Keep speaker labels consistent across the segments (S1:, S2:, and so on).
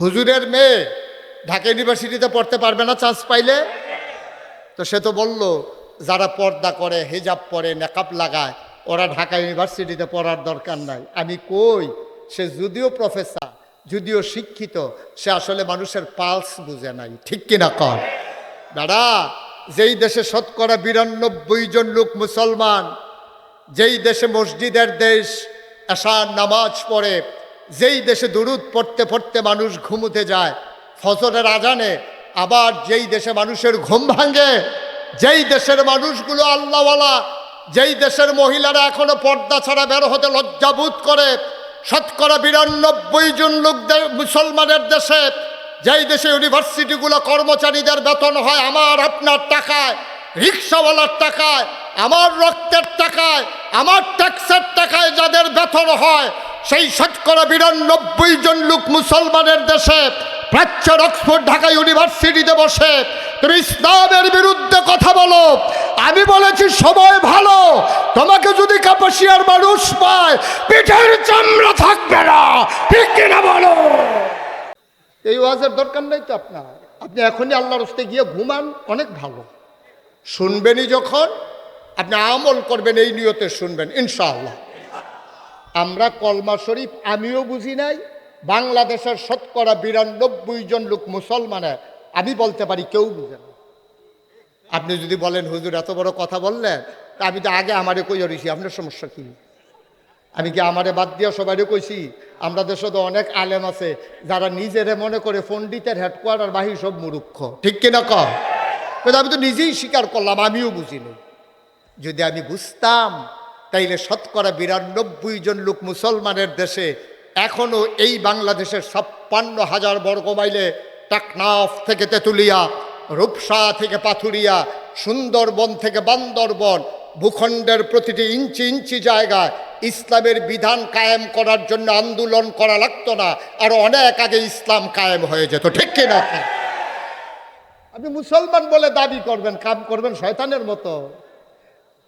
S1: হুজুরের মেয়ে ঢাকা ইউনিভার্সিটিতে পড়তে পারবে না চান্স পাইলে? তো সে তো বলল, যারা পর্দা করে, হেজাব পরে মেকআপ লাগায়, ওরা ঢাকা ইউনিভার্সিটিতে পড়ার দরকার নাই। আমি কই, সে যদিও প্রফেসর, যদিও শিক্ষিত, সে আসলে মানুষের পালস বুঝে নাই। ঠিক কিনা? কর দাদা যেই দেশে শতকরা বিরানব্বই জন লোক মুসলমান, যেই দেশে মসজিদের দেশ, এশার নামাজ পড়ে যেই দেশে দুরুদ পড়তে পড়তে মানুষ ঘুমুতে যায়, ফজরের আজানে আবার যেই দেশে মানুষের ঘুম ভাঙে, যেই দেশের মানুষগুলো আল্লাহওয়ালা, যেই দেশের মহিলারা এখনও পর্দা ছাড়া বের হতে লজ্জাবোধ করে, শতকরা বিরানব্বই জন লোকদের, মুসলমানের দেশে, যেই দেশে ইউনিভার্সিটিগুলো কর্মচারীদের বেতন হয় আমার আপনার টাকায়, রিক্সাওয়ালার টাকায় আমার রক্তের টাকায়, আমার ট্যাক্সের টাকায় যাদের বেতন হয়, সেই শতকরা বিরানব্বই জন লোক মুসলমানের দেশে, প্রাচ্যের অক্সফোর্ড ঢাকা ইউনিভার্সিটিতে বসে। তুমি ইসলামের বিরুদ্ধে কথা বলো। আমি বলেছি, সময় ভালো। তোমাকে যদি কাপাসিয়ার মানুষ পায়, পিঠের চামড়া থাকবে না। ঠিক কিনা বলো? এই ওয়াজের দরকার নেই তো আপনার। আপনি এখনই আল্লাহর হস্তে গিয়ে ঘুমান, অনেক ভালো। শুনবেনই যখন আপনি আমল করবেন, এই নিয়তে শুনবেন, ইনশাআল্লাহ। আমরা কলমা শরীফ, আমিও বুঝি নাই, বাংলাদেশের শতকরা বিরানব্বই জন লোক মুসলমানের আমি বলতে পারি কেউ বুঝে না। আপনি যদি বলেন, হুজুর, এত বড় কথা বললেন, তা আমি তো আগে আমারে কই রইছি আপনার সমস্যা কি? আমি কি আমারে বাদ দিয়া সবাইরে কইছি? আমরা দেশে তো অনেক আলেম আছে, যারা নিজেরে মনে করে পণ্ডিতের হেডকোয়ার্টার বাহির সব মুরুক্ষ ঠিক কিনা কম আমি তো নিজেই স্বীকার করলাম, আমিও বুঝিনি যদি আমি বুঝতাম, তাইলে শতকরা বিরানব্বই জন লোক মুসলমানের দেশে এখনও এই বাংলাদেশের ছাপ্পান্ন হাজার বর্গ মাইলে টাকনাফ থেকে তেঁতুলিয়া, রূপসা থেকে পাথুরিয়া, সুন্দরবন থেকে বান্দরবন, ভূখণ্ডের প্রতিটি ইঞ্চি ইঞ্চি জায়গায় ইসলামের বিধান কায়েম করার জন্য আন্দোলন করা লাগতো না, আর অনেক আগে ইসলাম কায়েম হয়ে যেত, ঠিক কিনা আপনি মুসলমান বলে দাবি করবেন, কাম করবেন, শয়তানের মতো।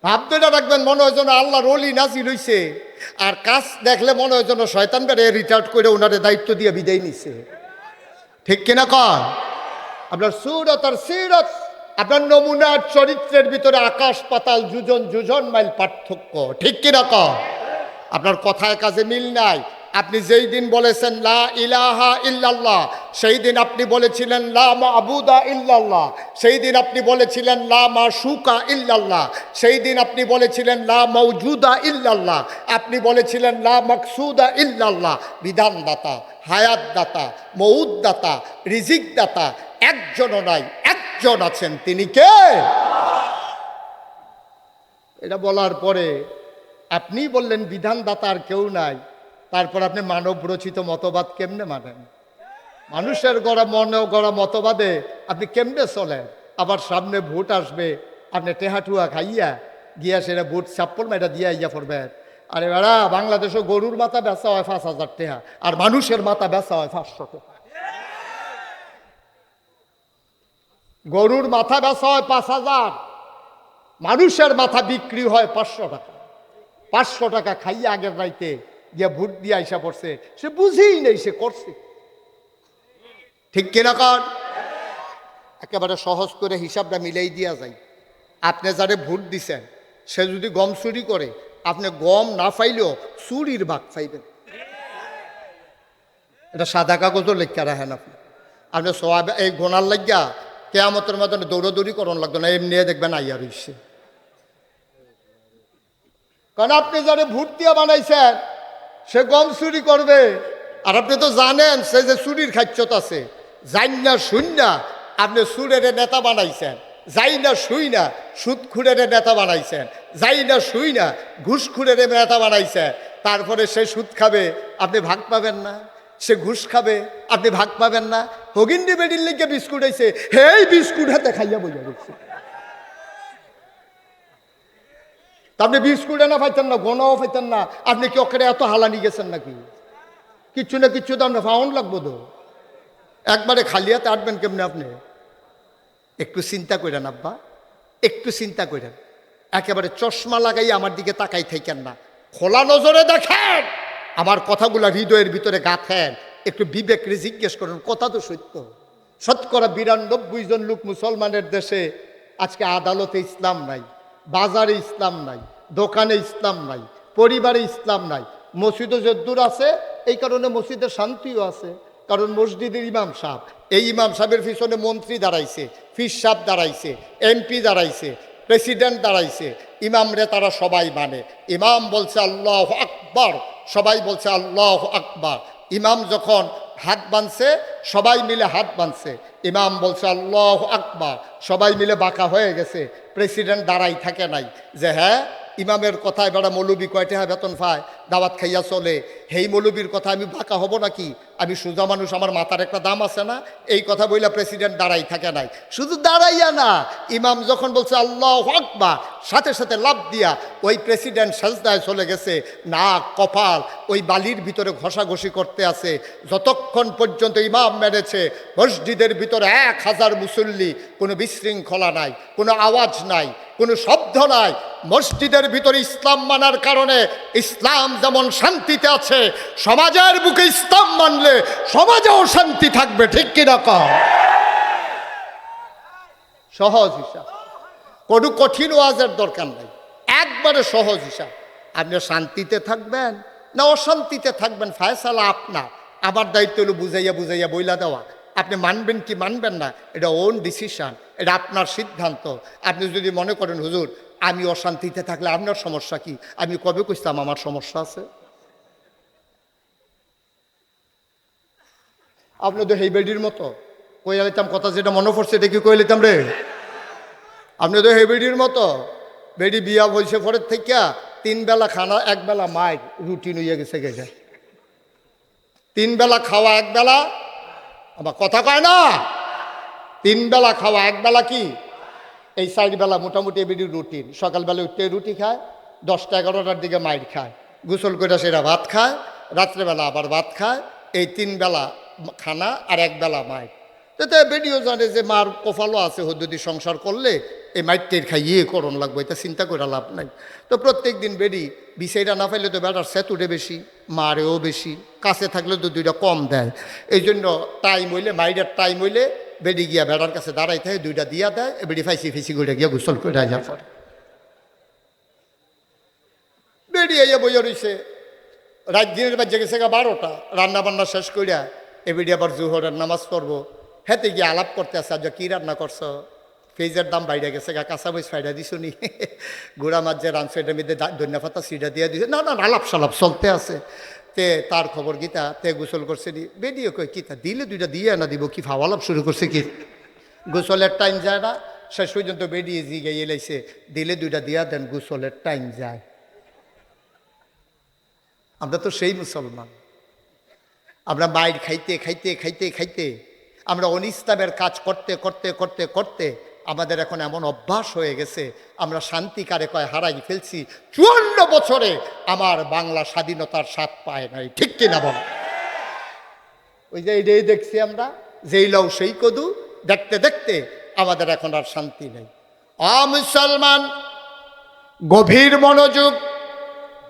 S1: ভাবতেটা রাখবেন, মনে হয় যেন আল্লাহ রলি নাজি রইছে আর কাজ দেখলে মনে হয় যেন শয়তান বেড়ে রিটায়ার্ড করে ওনারে দায়িত্ব দিয়ে বিদায় নিছে। ঠিক কিনা কন আপনার সুরত আর সিরত, আপনার নমুনার চরিত্রের ভিতরে আকাশ পাতাল যুজন যুজন মাইল পার্থক্য। ঠিক কিনা কন আপনার কথায় কাজে মিল নাই আপনি যেই দিন বলেছেন, লা ইলাহা ইল্লাল্লাহ সেই দিন আপনি বলেছিলেন, লা মাবুদা ইল্লাল্লাহ সেই দিন আপনি বলেছিলেন, লা মা সুকা ইল্লাল্লাহ সেই দিন আপনি বলেছিলেন, লা মৌজুদা ইল্লাল্লাহ আপনি বলেছিলেন, লা মকসুদা ইল্লাল্লাহ বিধানদাতা, হায়াতদাতা মৌদদাতা রিজিকদাতা, একজনও নাই, একজন আছেন, তিনি কে? এটা বলার পরে আপনি বললেন, বিধানদাতা আর কেউ নাই তারপর আপনি মানব রচিত মতবাদ কেমনে মানেন? মানুষের গড়া মনে গড়া মতবাদে আপনি কেমনে চলেন? আবার সামনে ভোট আসবে, আপনি টেহাটুয়া খাইয়া গিয়া সেটা ভোট চাপ্পল মেটা দিয়া ইয়া পড়বেন। আরে বেড়া বাংলাদেশও গরুর মাথা বেচা হয় পাঁচ হাজার টেহা, আর মানুষের মাথা বেচা হয় পাঁচশো টাকা গরুর মাথা বেচা হয় পাঁচ হাজার, মানুষের মাথা বিক্রি হয় পাঁচশো টাকা। পাঁচশো টাকা খাইয়া আগের রাইতে গিয়ে ভোট দিয়ে আইসা পড়ছে। সে বুঝেই নেই সে করছে। ঠিক কিনা কর একেবারে সহজ করে হিসাবটা মিলাই দিয়া যায় আপনি যারে ভোট দিছেন, সে যদি গম চুরি করে, আপনি গম না পাইলেও চুরির ভাগ পাইবেন। এটা সাদা কাগজও লেখা রাখেন আপনি। আপনি সব এই গোনার লাগিয়া কেয়ামতের মতন দৌড়দৌড়ি করন লাগতো না এমনি দেখবেন আইয়া রইছে। কারণ আপনি যারা ভোট দিয়া বানাইছেন সে গম চুরি করবে। আর আপনি তো জানেন, সে যে চুরির খাচ্ছত আছে, যাই না শুন না, আপনি সুরের নেতা বানাইছেন। যাই না শুই না, সুদ খুঁড়ের নেতা বানাইছেন। যাই না শুই না, ঘুষ খুঁড়ের নেতা বানাইছেন। তারপরে সে সুদ খাবে, আপনি ভাগ পাবেন না। সে ঘুষ খাবে, আপনি ভাগ পাবেন না। হগিন্দি বেডির লিগে বিস্কুট আইছে। হেই বিস্কুট হাতে খাইয়া বোঝা গেছে তা আপনি বিস্কুট না পাইতেন না গনাও পাইতেন না। আপনি কি ওখানে এত হালানি গেছেন নাকি? কিচ্ছু না কিচ্ছু তো আপনার ফাউন্ড লাগবো তো। একবারে খালি হাতে আটবেন কেমনে আপনি? একটু চিন্তা করেন আব্বা, একটু চিন্তা করেন একেবারে চশমা লাগাই আমার দিকে তাকাই থাকেন না। খোলা নজরে দেখেন, আমার কথাগুলো হৃদয়ের ভিতরে গাঁথেন একটু বিবেকরে জিজ্ঞেস করেন, কথা তো সত্য। শতকরা বিরানব্বই জন লোক মুসলমানের দেশে আজকে আদালতে ইসলাম নাই। বাজারে ইসলাম নাই, দোকানে ইসলাম নাই, পরিবারে ইসলাম নাই। মসজিদও যদ্দূর আছে, এই কারণে মসজিদে শান্তিও আছে, কারণ মসজিদের ইমাম সাহেব, এই ইমাম সাহেবের পিছনে মন্ত্রী দাঁড়াইছে ফিস সাহেব দাঁড়াইছে, এমপি দাঁড়াইছে, প্রেসিডেন্ট দাঁড়াইছে, ইমামরে তারা সবাই মানে। ইমাম বলছে আল্লাহ আকবর, সবাই বলছে আল্লাহ আকবর। ইমাম যখন হাত বাঁধছে, সবাই মিলে হাত বাঁধছে। ইমাম বলছে, আল্লাহ আকবার। সবাই মিলে বাঁকা হয়ে গেছে। প্রেসিডেন্ট দাঁড়াই থাকে নাই। যে হ্যাঁ ইমামের কথায় বেড়া মৌলবী কয়টা বেতন পায়, দাওয়াত খাইয়া চলে। হেই মৌলবীর কথা আমি বাঁকা হব নাকি? আমি সোজা মানুষ, আমার মাথার একটা দাম আছে না, এই কথা বইলা প্রেসিডেন্ট দাঁড়াই থাকে নাই। শুধু দাঁড়াইয়া না, ইমাম যখন বলছে, আল্লাহ আকবা সাথে সাথে লাভ দিয়া ওই প্রেসিডেন্ট সাজদায় চলে গেছে, নাক, কপাল, ওই বালির ভিতরে ঘষাঘষি করতে আছে। যতক্ষণ পর্যন্ত ইমাম মেরেছে, মসজিদের ভিতরে এক হাজার মুসল্লি, কোনো বিশৃঙ্খলা নাই, কোনো আওয়াজ নাই, কোনো শব্দ নাই। মসজিদের ভিতরে ইসলাম মানার কারণে ইসলাম যেমন শান্তিতে আছে, সমাজের বুকে ইসলাম মানলে সমাজেও শান্তি থাকবে, ঠিক কিনা কম সহজ হিসাব। কোনো কঠিন ওয়াজের দরকার নাই। একবারে সহজ হিসাব। আপনি শান্তিতে থাকবেন না অশান্তিতে থাকবেন, ফায়সালা আপনার। আমার দায়িত্ব হলো বুঝাইয়া বুঝাইয়া বইলা দেওয়া। আপনি মানবেন কি মানবেন না, এটা ওন ডিসিশন এটা আপনার সিদ্ধান্ত। আপনি যদি মনে করেন, হুজুর, আমি অশান্তিতে থাকলে আপনার সমস্যা কি? আমি কবে কইতাম আমার সমস্যা আছে? আপনি তো হেই বেডির মতো? কইয়া লিতাম কথা যেটা মনে পড়ছে এটা কি কই লিতাম রে? আপনি তো হেই বেডির মতো? বেডি বিয়া বলছে পরের থেকে তিন বেলা খানা, এক বেলা মায়ের রুটিন হইয়া গেছে গেছে। তিন বেলা খাওয়া, এক বেলা? আবার কথা কয় না? তিন বেলা খাওয়া, এক বেলা কি? এই চার বেলা মোটামুটি বেডির রুটিন। সকালবেলা উঠতে রুটি খায়, দশটা এগারোটার দিকে মাইর খায়। গোসল করে সেটা ভাত খায়, রাত্রেবেলা আবার ভাত খায়। এই তিন বেলা খানা আর এক বেলা মাইর তো বেডিও জানে যে মার কপালও আছে হদ্যদি সংসার করলে এই মাইটের খাইয়ে করণ লাগবে, এটা চিন্তা করে লাভ নাই। তো প্রত্যেক দিন বেডি বিষয়টা না পাইলে তো বেটার সেতুটে বেশি, মারেও বেশি, কাছে থাকলে তো দুইটা কম দেয়। এই জন্য টাইম হইলে মাইডের টাইম হইলে বেডি গিয়া বেড়ার কাছে দাঁড়াই থাকে দুইটা দিয়া দেয় বেডি ফাইসি ফেসি করে গিয়া গোসল করে যা পরে বেডি আইয়া বইয়া রইছে। রাত দিনের বাজে গেছে বারোটা রান্না বান্না শেষ করিয়া এবিডি আবার জুহরের নামাজ পড়ব। হেতে গিয়ে আলাপ করতে আসছে আজ কি রান্না করছ? ফ্রিজের দাম বাইরে গেছে, গা কাঁচা বইস ফাইডা দিছো নি? গুড়া মাছ যে রানছো এটার মধ্যে ধন্যা পাতা সিডা দিয়ে দিছে। না না আলাপ সালাপ চলতে আছে। তে তার খবর গীতা তে? গোসল করছে নি। বেরিয়ে কই কিতা দিলে দুইটা দিয়ে না দিব কি? ফাওয়ালাপ শুরু করছে কি? গোসলের টাইম যায় না। শেষ পর্যন্ত বেরিয়ে জিগে এলাইছে, দিলে দুইটা দিয়া দেন, গোসলের টাইম যায়। আমরা তো সেই মুসলমান। আমরা মায়ের খাইতে খাইতে খাইতে খাইতে, আমরা অনিস্তাবের কাজ করতে করতে করতে করতে আমাদের এখন এমন অভ্যাস হয়ে গেছে, আমরা শান্তি কারে কয় হারাই ফেলছি, চুয়ান্ন বছরে আমার বাংলা স্বাধীনতার স্বাদ পায় নাই, ঠিক কিনা বল? ওই যে এটাই দেখছি আমরা, যেই লও সেই কদু, দেখতে দেখতে আমাদের এখন আর শান্তি নেই। অ মুসলমান, গভীর মনোযোগ,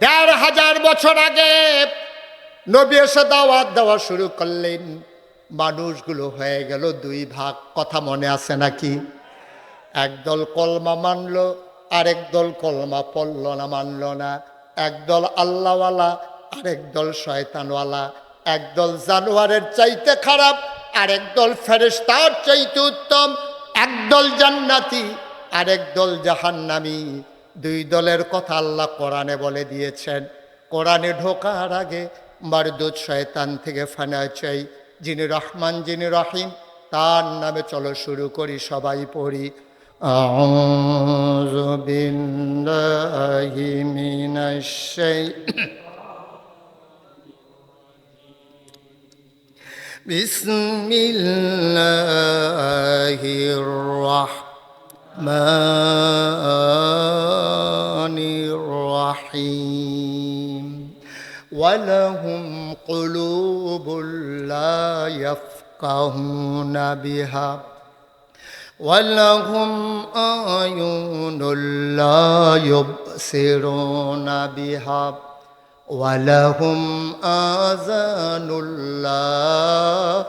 S1: দেড় হাজার বছর আগে নবী এসে দাওয়াত দেওয়া শুরু করলেন। মানুষগুলো হয়ে গেল দুই ভাগ। কথা মনে আছে নাকি? একদল কলমা মানলো, আরেক দল কলমা পড়ল না, মানল না। একদল আল্লাহওয়ালা, আরেক দল শয়তানওয়ালা। একদল জানোয়ারের চাইতে খারাপ, আরেক দল ফেরেস্তার চাইতে উত্তম। একদল জান্নাতি, আরেক দল জাহান্নামি। দুই দলের কথা আল্লাহ কোরআনে বলে দিয়েছেন। কোরআনে ঢোকার আগে মারদুদ শয়তান থেকে ফানা চাই যিনি রহমান যিনি রহিম তার নামে চলো শুরু করি সবাই পড়ি أعوذ بالله من الشيطان بسم الله الرحمن الرحيم ولهم قلوب لا يفقهون بها ولهم أعين لا يبصرون بها ولهم آذان لا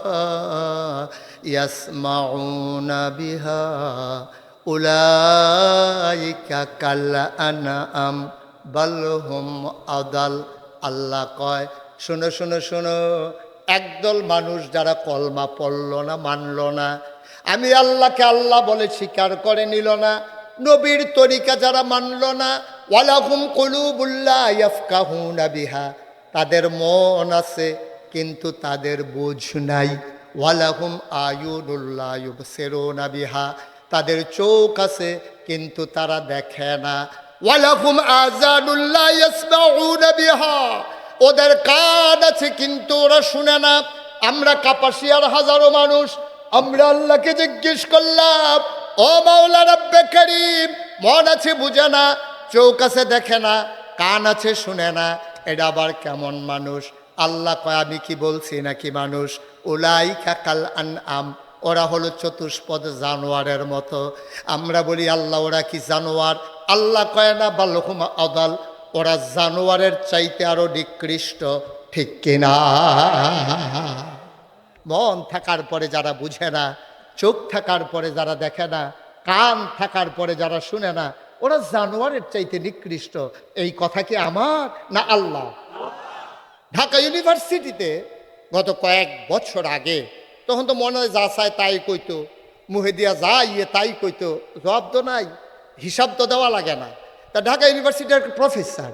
S1: يسمعون بها أولئك كالانعم بل هم أضل আল্লাহ কয়, শোনো শোনো শোনো, একদল মানুষ যারা কলমা পড়ল না, মানল না, আমি আল্লাহকে আল্লাহ বলে স্বীকার করে নিল না, নবীর তরিকা যারা মানল না, ওয়ালাহুম কলুবুল্লাহ ইয়াফকাহুনা বিহা, তাদের মন আছে, কিন্তু তাদের বুঝ নাই, ওয়ালাহুম আয়ুনুল্লাহ ইউবসিরুনা বিহা, তাদের চোখ আছে, কিন্তু তারা দেখে না ওয়ালাহুম আজানুল্লাহ ইয়াসমাউনা বিহা। ওদের কান আছে কিন্তু ওরা শুনে না। আমরা কাপাসিয়ার হাজারো মানুষ। আমরা আল্লাহকে জিজ্ঞেস করলাম, ও মাওলা রব্বে করিম, মন আছে বুঝে না, চোখ আছে দেখে না, কান আছে শুনে না এটা আবার কেমন মানুষ? আল্লাহ কয়, আমি কি বলছি নাকি মানুষ? ওলাই কাকাল আন আম ওরা হলো চতুষ্পদ জানোয়ারের মতো। আমরা বলি, আল্লাহ, ওরা কি জানোয়ার? আল্লাহ কয় না বা বাল্যকুমা আদাল ওরা জানোয়ারের চাইতে আরও নিকৃষ্ট, ঠিক কিনা? মন থাকার পরে যারা বুঝে না, চোখ থাকার পরে যারা দেখে না, কান থাকার পরে যারা শুনে না, ওরা জানোয়ারের চাইতে নিকৃষ্ট। এই কথা কি আমার না আল্লাহ? ঢাকা ইউনিভার্সিটিতে গত কয়েক বছর আগে, তখন তো মনে হয় যা চায় তাই কইতো, মুহে দিয়া যা ইয়ে তাই কইতো, জবাব তো নাই। হিসাব তো দেওয়া লাগে না। তা ঢাকা ইউনিভার্সিটির প্রফেসর,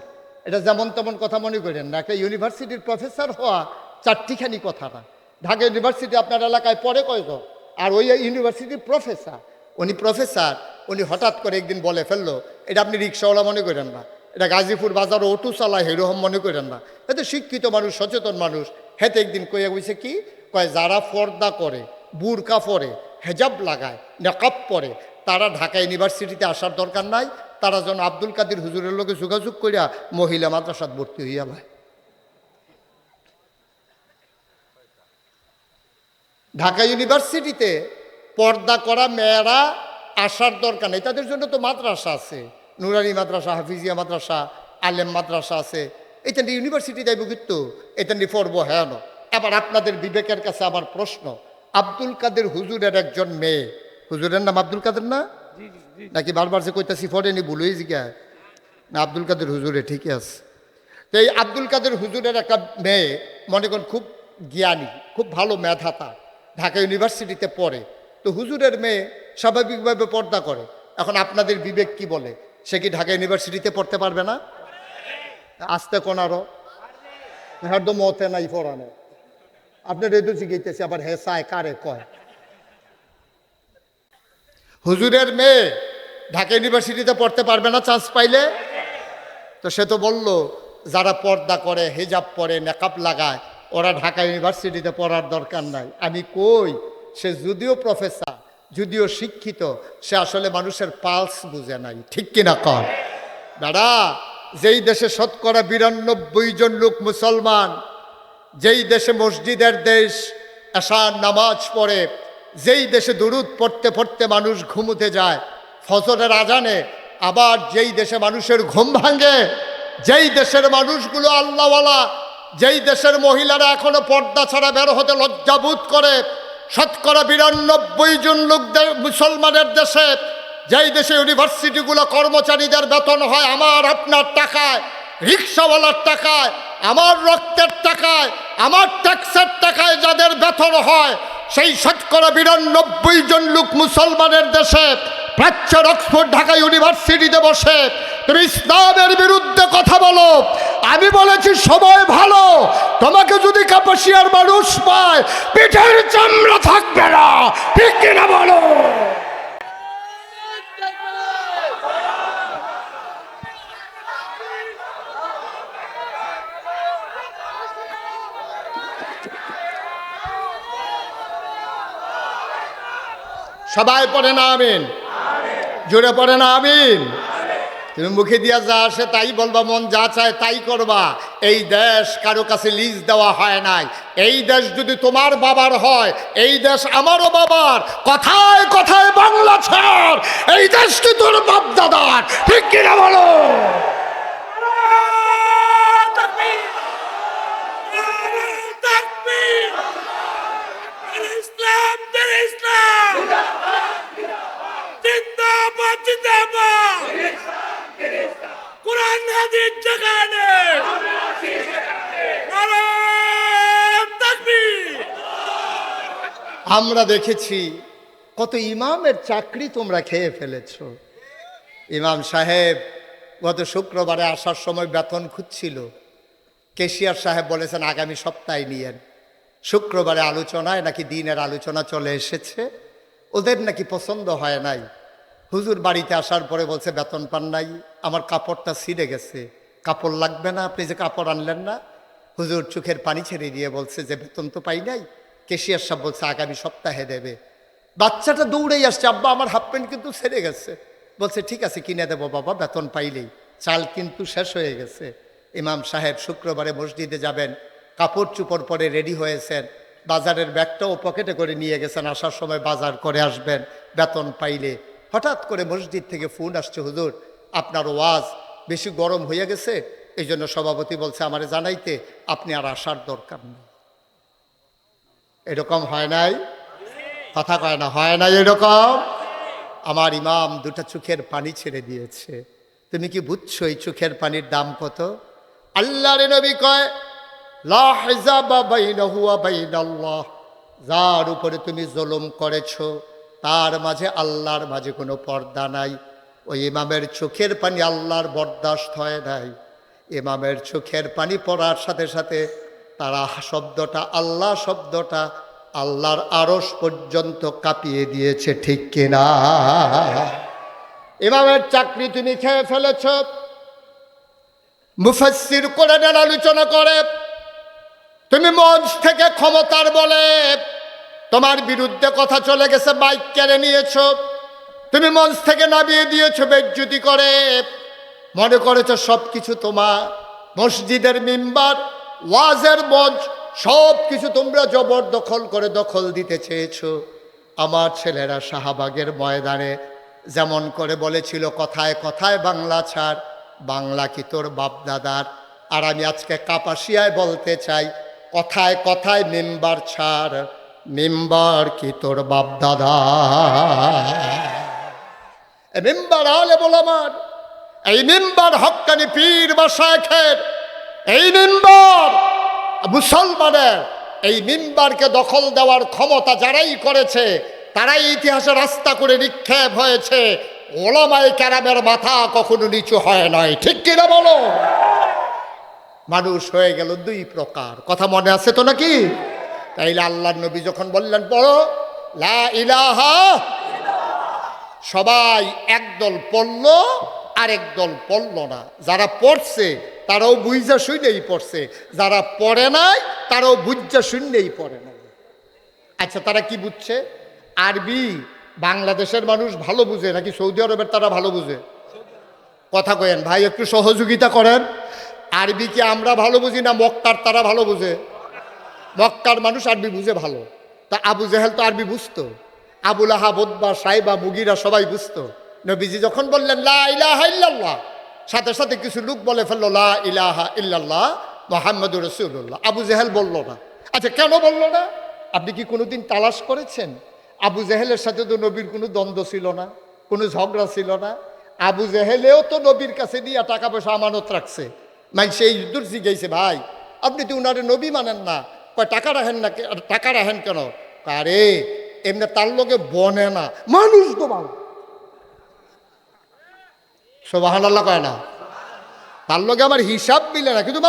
S1: এটা যেমন তেমন কথা মনে করেন না, একটা ইউনিভার্সিটির প্রফেসর হওয়া চারটিখানি কথা না। ঢাকা ইউনিভার্সিটি আপনার এলাকায় পড়ে কয়জন? আর ওই ইউনিভার্সিটির প্রফেসর, উনি প্রফেসর, উনি হঠাৎ করে একদিন বলে ফেলল, এটা আপনি রিক্সাওয়ালা মনে করেন না, এটা গাজীপুর বাজারও অটো চালায় এরকম মনে করেন না। এতে শিক্ষিত মানুষ, সচেতন মানুষ, হেতে একদিন কয়ে গেছে কি? কয়, যারা ফর্দা করে, বুরকা পরে, হেজাব লাগায়, নেকাব পরে তারা ঢাকা ইউনিভার্সিটিতে আসার দরকার নাই, তারা যেন আব্দুল কাদির হুজুরের লোকে যোগাযোগ করিয়া মহিলা মাদ্রাসাত ভর্তি হইয়া ভাই ঢাকা ইউনিভার্সিটিতে পর্দা করা মেয়েরা আসার দরকার নেই। তাদের জন্য তো মাদ্রাসা আছে, নুরানি মাদ্রাসা, হাফিজিয়া মাদ্রাসা, আলেম মাদ্রাসা আছে। এটা ইউনিভার্সিটি যাইব কিন্তু এটা নিয়ে পড়ব হ্যাঁ না। এবার আপনাদের বিবেকের কাছে আমার প্রশ্ন, আব্দুল কাদের হুজুরের একজন মেয়ে হুজুরের নাম আব্দুল কাদের না? নাকি বারবার যে কইতাছি পড়েনি ভুলই জিজ্ঞায় না আব্দুল কাদের হুজুরে ঠিকই আছে। তো এই আব্দুল কাদের হুজুরের একটা মেয়ে মনে করেন খুব জ্ঞানী খুব ভালো মেধা তার ঢাকা ইউনিভার্সিটিতে পড়ে। তো হুজুরের মেয়ে স্বাভাবিকভাবে পর্দা করে। এখন আপনাদের বিবেক কি বলে? সে কি ঢাকা ইউনিভার্সিটিতে পড়তে পারবে না? আসতে কোনারও হ্যাঁ তো মতে নাই পড়ানো আপনার রেডিও শিখাইতেছে আবার হেসায় কারে কয়? হুজুরের মেয়ে ঢাকা ইউনিভার্সিটিতে পড়তে পারবে না চান্স পাইলে? তো সে তো বলল, যারা পর্দা করে, হেজাব পরে, মেকআপ লাগায়, ওরা ঢাকা ইউনিভার্সিটিতে পড়ার দরকার নাই। আমি কই? সে যদিও প্রফেসর, যদিও শিক্ষিত, সে আসলে মানুষের পালস বুঝে নাই। ঠিক কিনা? কর দাদা যেই দেশে শতকরা বিরানব্বই জন লোক মুসলমান, যেই দেশে মসজিদের দেশ, এশার নামাজ পড়ে যেই দেশে দুরুদ পড়তে পড়তে মানুষ ঘুমুতে যায়, ফজরের আজানে আবার যেই দেশে মানুষের ঘুম ভাঙে, যেই দেশের মানুষগুলো আল্লাহওয়ালা, যেই দেশের মহিলারা এখনও পর্দা ছাড়া বের হতে লজ্জাবোধ করে, শতকরা বিরানব্বই জন লোকদের, মুসলমানের দেশে, যেই দেশে ইউনিভার্সিটিগুলো কর্মচারীদের বেতন হয় আমার আপনার টাকায়, রিক্সাওয়ালার টাকায়, আমার রক্তের টাকায়, আমার ট্যাক্সের টাকায় যাদের বেতন হয় সেই শতকরা বিরানব্বই জন লোক মুসলমানের দেশে, প্রাচ্যের অক্সফোর্ড ঢাকা ইউনিভার্সিটিতে বসে, তুমি ইসলামের বিরুদ্ধে কথা বলো। আমি বলেছি, সময় ভালো। তোমাকে যদি কাপাসিয়ার মানুষ পায়, পিঠের চামড়া থাকবে না। ঠিক কিনা বলো? সবাই পড়ে না আমিন। জোরে পড়ে না আমিন। তুমি মুখে দিয়া যা আসে তাই বলবা, মন যা চায় তাই করবা। এই দেশ কারও কাছে লিজ দেওয়া হয় নাই। এই দেশ যদি তোমার বাবার হয়, এই দেশ আমারও বাবার। কথায় কথায় বাংলা ছাড়। এই দেশ কি তোর বাপ দাদার ঠিক কিনা বলো? আমরা দেখেছি কত ইমামের চাকরি তোমরা খেয়ে ফেলেছ। ইমাম সাহেব গত শুক্রবারে আসার সময় বেতন খুঁজছিল। কেশিয়ার সাহেব বলেছেন, আগামী সপ্তাহে নিয়েন শুক্রবারে আলোচনায় নাকি দিনের আলোচনা চলে এসেছে। ওদের নাকি পছন্দ হয় নাই। হুজুর বাড়িতে আসার পরে বলছে, বেতন পান নাই, আমার কাপড়টা ছিঁড়ে গেছে। কাপড় লাগবে না, আপনি যে কাপড় আনলেন না? হুজুর চোখের পানি ছেড়ে দিয়ে বলছে, যে বেতন তো পাই নাই। কেশিয়ার সাহেব বলছে, আগামী সপ্তাহে দেবে। বাচ্চাটা দৌড়েই আসছে, আব্বা, আমার হাফ প্যান্ট কিন্তু ছেড়ে গেছে। বলছে, ঠিক আছে, কিনে দেবো বাবা, বেতন পাইলেই। চাল কিন্তু শেষ হয়ে গেছে। ইমাম সাহেব শুক্রবারে মসজিদে যাবেন, কাপড় চুপড় পরে রেডি হয়েছেন, বাজারের ব্যাগটাও পকেটে করে নিয়ে গেছেন, আসার সময় বাজার করে আসবেন, বেতন পাইলে। হঠাৎ করে মসজিদ থেকে ফোন আসছে, হুজুর, আপনার ওয়াজ বেশি গরম হয়ে গেছে এই জন্য সভাপতি বলছে, আমারে জানাইতে আপনি আর আসার দরকার নেই। এরকম হয় নাই? কথা কয় না, হয় নাই এরকম? আমার ইমাম দুটা চোখের পানি ছেড়ে দিয়েছে। তুমি কি বুঝছ এই চোখের পানির দাম কত? আল্লাহর নবী কয় যার উপরে তুমি জুলুম করেছ তার মাঝে আল্লাহর মাঝে কোনো পর্দা নাই। ওই ইমামের চোখের পানি আল্লাহর বরদাস্ত হয় নাই। ইমামের চোখের পানি পড়ার সাথে সাথে তারা শব্দটা আল্লাহ শব্দটা আল্লাহর আরস পর্যন্ত কাঁপিয়ে দিয়েছে, ঠিক কিনা? ইমামের চাকরি তুমি খেয়ে ফেলেছ। মুফাসির কোরআনের আলোচনা করে। তুমি মঞ্চ থেকে ক্ষমতার বলে। তোমার বিরুদ্ধে কথা চলে গেছে বাইক কেড়ে নিয়েছ। তুমি মঞ্চ থেকে নামিয়ে দিয়েছ বেজ্জুতি করে। মনে করেছ সব কিছু তোমার। মসজিদের মিম্বার, ওয়াজের মঞ্চ সব কিছু তোমরা জবরদখল করে দখল দিতে চেয়েছো। আমার ছেলেরা শাহবাগের ময়দানে যেমন করে বলেছিল, কথায় কথায় বাংলা ছাড়। বাংলা কি তোর বাপদাদার? আর আমি আজকে কাপাসিয়ায় বলতে চাই, কথায় কথায় মেম্বার ছাড়। মেম্বার কি তোর বাপদাদা এ মেম্বার আলে বলামার এই মেম্বার হক্কানি পীর বা শাখের এই মেম্বার মুসলমানের, এই মিম্বারকে দখল দেওয়ার ক্ষমতা যারাই করেছে, তারাই ইতিহাসে রাস্তা করে নিক্ষেপ হয়েছে। ওলামাই ক্যারামের মাথা কখনো নিচু হয় নাই, ঠিক কিনা বলো? মানুষ হয়ে গেল দুই প্রকার, কথা মনে আছে তো নাকি? তাইলে আল্লাহ নবী যখন বললেন, পড়ো। লা ইলাহা সবাই একদল পড়ল আর একদল পড়ল না। যারা পড়ছে, তারাও বুঝা শুনেই পড়ছে। যারা পড়ে নাই, তারাও বুঝা শুনলেই পড়ে নাই। আচ্ছা তারা কি বুঝছে? আরবি বাংলাদেশের মানুষ ভালো বুঝে, নাকি সৌদি আরবের তারা ভালো বুঝে? কথা কয়েন, ভাই, একটু সহযোগিতা করেন। আরবি কি আমরা ভালো বুঝি না মক্কার তারা ভালো বুঝে? মক্কার মানুষ আরবি বুঝে ভালো। তা আবু জেহেল তো আরবি বুঝতো। আবুল আহা বোদ্বা সাইবা, মুগিরা সবাই বুঝতো। নবীজি যখন বললেন, লা ইলাহা সাথে সাথে কিছু লোক বলে ফেলল, লা ইলাহা ইল্লাল্লাহ মোহাম্মদ রসুল্লাহ আবু জেহেল বলল না। আচ্ছা কেন বলল না? আপনি কি কোনোদিন তালাশ করেছেন? আবু জেহেলের সাথে তো নবীর কোনো দ্বন্দ্ব ছিল না, কোনো ঝগড়া ছিল না। আবু জেহেলেও তো নবীর কাছে দিয়ে টাকা পয়সা আমানত রাখছে। মানে সেই দূর জিজ্ঞাসে ভাই, আপনি তো উনারে নবী মানেন না। কয়, টাকা রাখেন না টাকা রাখেন কেন? আরে, এমনি তার লোকে বনে না, মানুষ তো ভালো সোবাহান আল্লাহ কয় না, তার লোকে আমার হিসাব মিলে না, কিন্তু